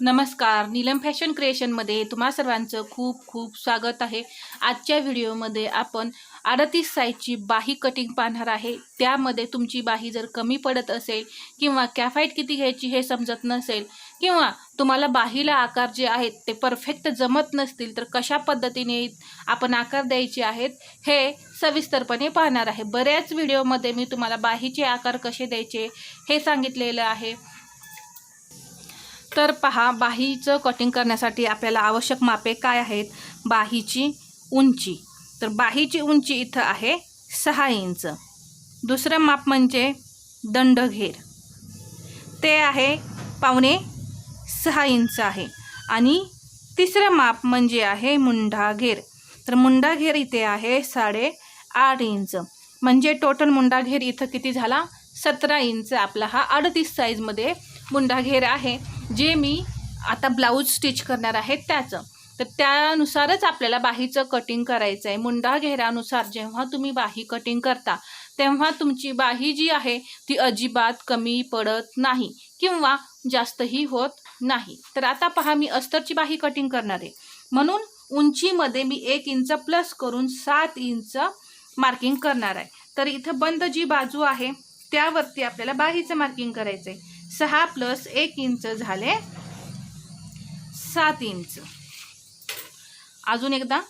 नमस्कार. नीलम फॅशन क्रिएशनमध्ये तुम्हा सर्वांचं खूप खूप स्वागत आहे. आजच्या व्हिडिओमध्ये आपण अडतीस साईजची बाही कटिंग पाहणार आहे. त्यामध्ये तुमची बाही जर कमी पडत असेल किंवा कॅफाईट किती घ्यायची हे समजत नसेल किंवा तुम्हाला बाहीला आकार जे आहेत ते परफेक्ट जमत नसतील तर कशा पद्धतीने आपण आकार द्यायचे आहेत हे सविस्तरपणे पाहणार आहे. बऱ्याच व्हिडिओमध्ये मी तुम्हाला बाहीचे आकार कसे द्यायचे हे सांगितलेलं आहे. तर पहा बाहीचं कटिंग करण्यासाठी आपल्याला आवश्यक मापे काय आहेत? बाहीची उंची. तर बाहीची उंची इथं आहे सहा इंच. दुसरं माप म्हणजे दंडघेर. ते आहे पावणे सहा इंच आहे. आणि तिसरं माप म्हणजे आहे मुंडा घेर तर मुंडा घेर इथे आहे साडे आठ इंच. म्हणजे टोटल मुंडा घेर इथं किती झाला? सतरा इंच. आपला हा अडतीस साईजमध्ये मुंडा घेर आहे. जे मी आता ब्लाऊज स्टिच करणार आहे त्याचं. तर त्यानुसारच आपल्याला बाहीचं कटिंग करायचं आहे मुंडा घेरानुसार जेव्हा तुम्ही बाही कटिंग करता तेव्हा तुमची बाही जी आहे ती अजिबात कमी पडत नाही किंवा जास्तही होत नाही. तर आता पहा मी अस्तरची बाही कटिंग करणार आहे. म्हणून उंचीमध्ये मी एक इंच प्लस करून सात इंच मार्किंग करणार आहे. तर इथं बंद जी बाजू आहे त्यावरती आपल्याला बाहीचं मार्किंग करायचं आहे सहा प्लस एक इंच झाले सात इंच. अजून एकदा.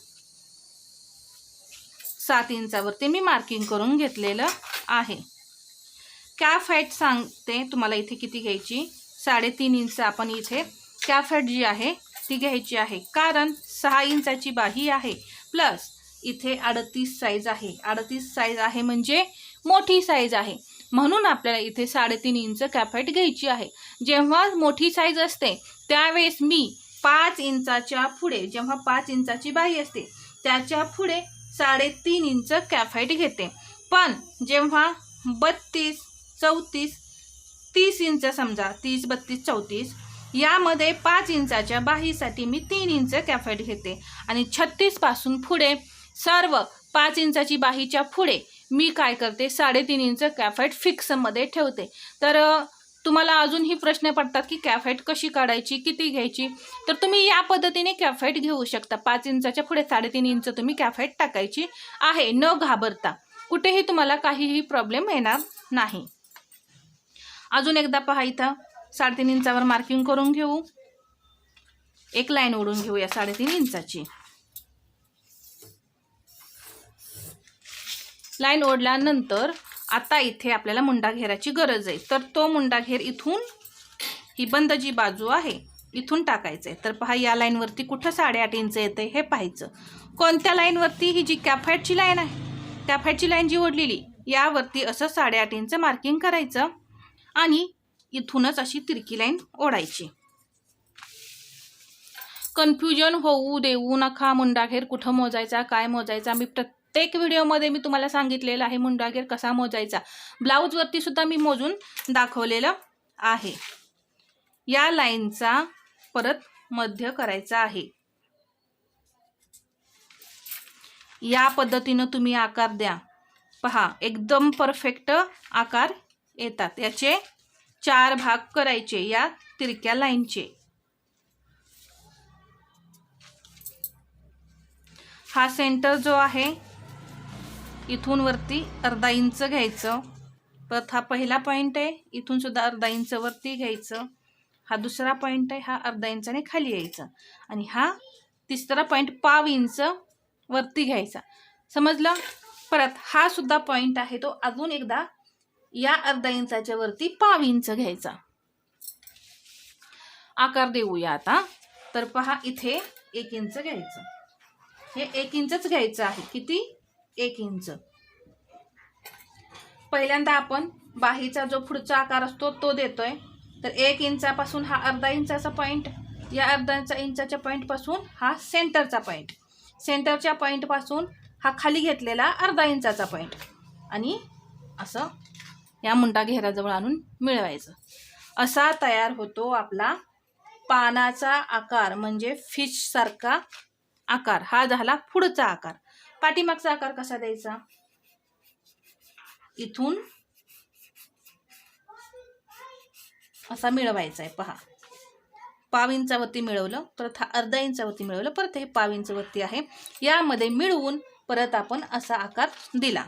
सात इंचावरती मी मार्किंग करून घेतलेलं आहे. कॅफ हाईट सांगते तुम्हाला इथे किती घ्यायची. साडेतीन इंच आपण इथे कॅफॅट जी आहे ती घ्यायची आहे. कारण सहा इंचाची बाही आहे. प्लस इथे अडतीस साईज आहे. अडतीस साईज आहे म्हणजे मोठी साईज आहे. म्हणून आपल्याला इथे साडेतीन इंच कॅफेट घ्यायची आहे. जेव्हा मोठी साईज असते त्यावेळेस मी पाच इंचाच्या पुढे जेव्हा पाच इंचाची बाही असते त्याच्या पुढे साडेतीन इंच कॅफेट घेते. पण जेव्हा बत्तीस चौतीस तीस इंच समजा तीस बत्तीस चौतीस यामध्ये पाच इंचाच्या बाहीसाठी मी तीन इंच कॅफेट घेते. आणि छत्तीसपासून पुढे सर्व पाच इंचाची बाहीच्या पुढे मी काय करते? साडेतीन इंच कॅफेट फिक्समध्ये ठेवते. तर तुम्हाला अजूनही प्रश्न पडतात की कॅफेट कशी काढायची किती घ्यायची? तर तुम्ही या पद्धतीने कॅफेट घेऊ शकता. पाच इंचाच्या पुढे साडेतीन इंच तुम्ही कॅफेट टाकायची आहे. न घाबरता. कुठेही तुम्हाला काहीही प्रॉब्लेम येणार नाही. अजून एकदा पहा इथं. साडेतीन इंचावर मार्किंग करून घेऊ. एक लाईन ओढून घेऊया साडेतीन इंचाची. लाईन ओढल्यानंतर आता इथे आपल्याला मुंडा घेराची गरज आहे. तर तो मुंडा घेर इथून ही बंद जी बाजू आहे इथून टाकायचं आहे तर पहा या लाईनवरती कुठं साडेआठ इंच येते हे पाहायचं. कोणत्या लाईनवरती ही जी कॅफॅटची लाईन आहे. कॅफॅटची लाईन जी ओढलेली यावरती असं साडेआठ इंच मार्किंग करायचं आणि इथूनच अशी तिरकी लाईन ओढायची. कन्फ्युजन होऊ देऊ नका. मुंडाघेर कुठं मोजायचा काय मोजायचा? मी प्रत्येक व्हिडिओमध्ये मी तुम्हाला सांगितलेलं आहे मुंडागेर कसा मोजायचा. ब्लाऊजवरती सुद्धा मी मोजून दाखवलेलं आहे. या लाईनचा परत मध्य करायचा आहे. या पद्धतीनं तुम्ही आकार द्या. पहा एकदम परफेक्ट आकार येतात. याचे चार भाग करायचे या तिरक्या लाईनचे. हा सेंटर जो आहे इथून वरती अर्धा इंच घ्यायचं. परत हा पहिला पॉईंट आहे इथून सुद्धा अर्धा इंच वरती घ्यायचं. हा दुसरा पॉईंट आहे हा अर्धा इंचाने खाली यायचा. आणि हा तिसरा पॉईंट पाव इंच वरती घ्यायचा. समजलं? परत हा सुद्धा पॉईंट आहे तो अजून एकदा या अर्धा इंचाच्या वरती पाव इंच घ्यायचा. आकार देऊया आता. तर पहा इथे एक इंच घ्यायचं. हे एक इंचच घ्यायचं आहे. किती? एक इंच. पहिल्यांदा आपण बाहीचा जो पुढचा आकार असतो तो देतोय. तर एक इंचापासून हा अर्धा इंचाचा पॉईंट या अर्धा इंचाच्या पॉईंटपासून हा सेंटरचा पॉईंट सेंटरच्या पॉईंटपासून हा खाली घेतलेला अर्धा इंचाचा पॉईंट आणि असं या मुंडा घेराजवळ आणून मिळवायचं. असा तयार होतो आपला पानाचा आकार म्हणजे फिशसारखा आकार. हा झाला पुढचा आकार. पाठीमागचा आकार कसा द्यायचा? इथून असा मिळवायचा आहे पहा. पाव इंचावरती मिळवलं परत हा अर्धा इंचावरती मिळवलं परत हे पाव इंचावरती आहे. यामध्ये मिळवून परत आपण असा आकार दिला.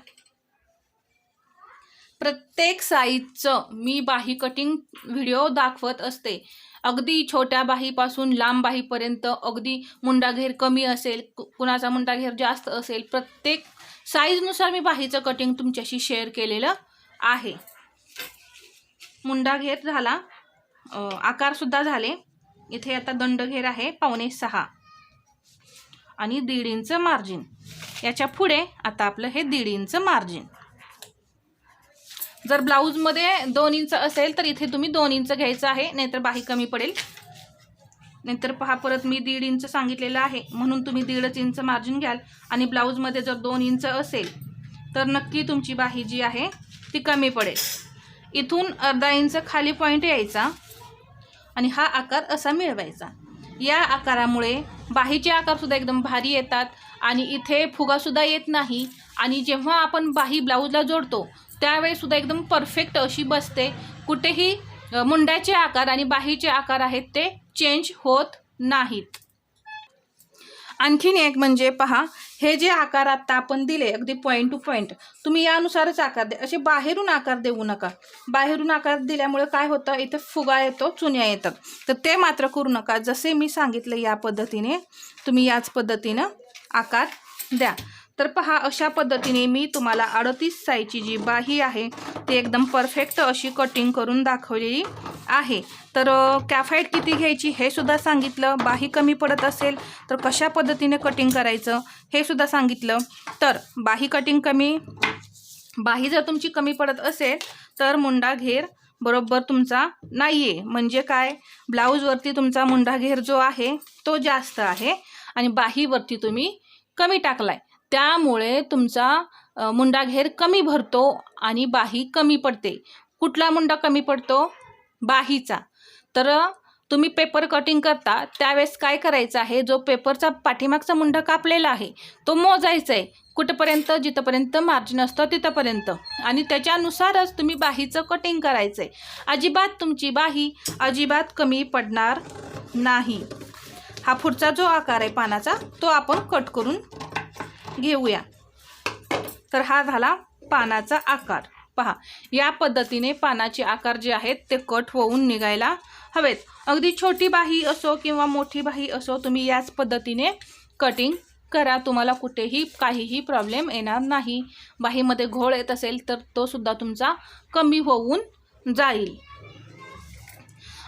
प्रत्येक साईजचं मी बाही कटिंग व्हिडिओ दाखवत असते. अगदी छोट्या बाहीपासून लांब बाहीपर्यंत अगदी मुंडाघेर कमी असेल कु- कुणाचा मुंडाघेर जास्त असेल प्रत्येक साईजनुसार मी बाहीचं कटिंग तुमच्याशी शेअर केलेलं आहे. मुंडाघेर झाला आकारसुद्धा झाले. इथे आता दंडघेर आहे पावणे सहा. आणि दीड इंच मार्जिन याच्यापुढे आता आपलं हे दीड इंच मार्जिन जर ब्लाऊजमध्ये दोन इंच असेल तर इथे तुम्ही दोन इंच घ्यायचं आहे नाहीतर बाही कमी पडेल. नाहीतर पहा परत मी दीड इंच सांगितलेलं आहे. म्हणून तुम्ही दीडच इंच मार्जिन घ्याल. आणि ब्लाऊजमध्ये जर दोन इंच असेल तर नक्की तुमची बाही जी आहे ती कमी पडेल. इथून अर्धा इंच खाली पॉईंट यायचा. आणि हा आकार असा मिळवायचा. या आकारामुळे बाहीचे आकारसुद्धा एकदम भारी येतात. आणि इथे फुगासुद्धा येत नाही. आणि जेव्हा आपण बाही ब्लाऊजला जोडतो त्यावेळेसुद्धा एकदम परफेक्ट अशी बसते. कुठेही मुंड्याचे आकार आणि बाहीचे आकार आहेत ते चेंज होत नाहीत. आणखीन एक म्हणजे पहा हे जे आकार आत्ता आपण दिले अगदी पॉईंट टू पॉईंट तुम्ही यानुसारच आकार द्या असे बाहेरून आकार देऊ नका. बाहेरून आकार दिल्यामुळे काय होतं? इथे फुगा येतो चुन्या येतात. तर ते मात्र करू नका. जसे मी सांगितलं या पद्धतीने तुम्ही याच पद्धतीनं आकार द्या. तर पहा अशा पद्धतीने मी तुम्हाला अडतीस साईजची जी बाही आहे ती एकदम परफेक्ट अशी कटिंग करून दाखवलेली आहे. तर कॅफाईट किती घ्यायची हे सुद्धा सांगितलं. बाही कमी पडत असेल तर कशा पद्धतीने कटिंग करायचं हे सुद्धा सांगितलं. तर बाही कटिंग कमी बाही जर तुमची कमी पडत असेल तर मुंडा घेर बरोबर तुमचा नाही आहे म्हणजे काय? ब्लाऊजवरती तुमचा मुंडा घेर जो आहे तो जास्त आहे आणि बाहीवरती तुम्ही कमी टाकलाय. त्यामुळे तुमचा मुंडाघेर मुंडा घेर कमी भरतो आणि बाही कमी पडते. कुठला मुंडा कमी पडतो? बाहीचा. तर तुम्ही पेपर कटिंग करता त्यावेळेस काय करायचं आहे? जो पेपरचा पाठीमागचा मुंडा कापलेला आहे तो मोजायचा आहे कुठंपर्यंत? जिथंपर्यंत मार्जिन असतं तिथंपर्यंत. आणि त्याच्यानुसारच तुम्ही बाहीचं कटिंग करायचं आहे अजिबात तुमची बाही अजिबात कमी पडणार नाही. हा पुढचा जो आकार आहे पानाचा तो आपण कट करून घेऊया. तर हा झाला पानाचा आकार. पहा या पद्धतीने पानाचे आकार जे आहेत ते कट होऊन निघायला हवेत. अगदी छोटी बाही असो किंवा मोठी बाही असो तुम्ही याच पद्धतीने कटिंग करा. तुम्हाला कुठेही काहीही प्रॉब्लेम येणार नाही. बाहीमध्ये घोळ येत असेल तर तो सुद्धा तुमचा कमी होऊन जाईल.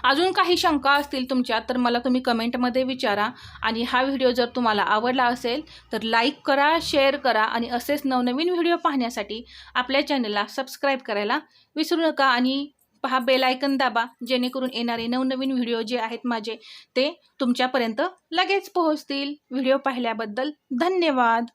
अजून काही शंका असतील तुमच्या तर मला तुम्ही कमेंटमध्ये विचारा. आणि हा व्हिडिओ जर तुम्हाला आवडला असेल तर लाईक करा शेअर करा आणि असेच नवनवीन व्हिडिओ पाहण्यासाठी आपल्या चॅनलला सबस्क्राईब करायला विसरू नका आणि पहा बेलायकन दाबा जेणेकरून येणारे नवनवीन व्हिडिओ जे आहेत माझे ते तुमच्यापर्यंत लगेच पोहोचतील. व्हिडिओ पाहिल्याबद्दल धन्यवाद.